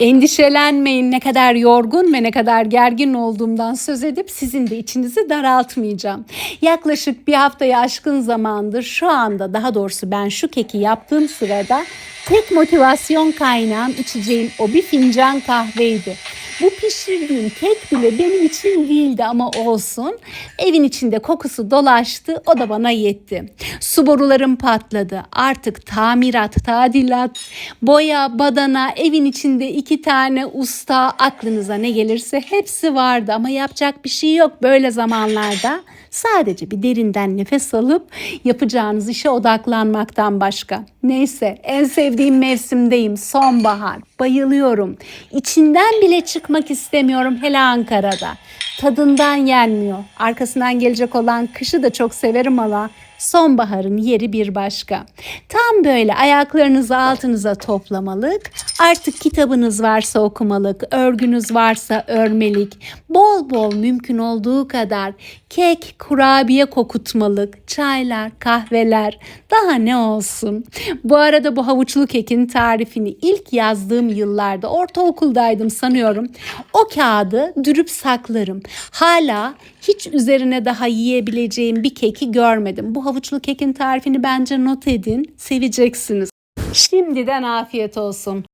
Endişelenmeyin ne kadar yorgun ve ne kadar gergin olduğumdan söz edip sizin de içinizi daraltmayacağım. Yaklaşık bir haftayı aşkın zamandır şu anda daha doğrusu ben şu keki yaptığım sırada tek motivasyon kaynağım içeceğim o bir fincan kahveydi. Bu pişirdiğim kek bile benim için değildi ama olsun. Evin içinde kokusu dolaştı o da bana yetti. Su borularım patladı. Artık tamirat, tadilat, boya, badana, evin içinde iki tane usta aklınıza ne gelirse hepsi vardı ama yapacak bir şey yok böyle zamanlarda. Sadece bir derinden nefes alıp yapacağınız işe odaklanmaktan başka. Neyse en sevdiğim mevsimdeyim sonbahar. Bayılıyorum. İçinden bile çıkmak istemiyorum hele Ankara'da. Tadından yenmiyor. Arkasından gelecek olan kışı da çok severim ama sonbaharın yeri bir başka. Tam böyle ayaklarınızı altınıza toplamalık, artık kitabınız varsa okumalık, örgünüz varsa örmelik, bol bol mümkün olduğu kadar kek, kurabiye kokutmalık, çaylar, kahveler, daha ne olsun. Bu arada bu havuçlu kekin tarifini ilk yazdığım yıllarda ortaokuldaydım sanıyorum. O kağıdı dürüp saklarım. Hala hiç üzerine daha yiyebileceğim bir keki görmedim. Bu havuçlu kekin tarifini bence not edin, seveceksiniz. Şimdiden afiyet olsun.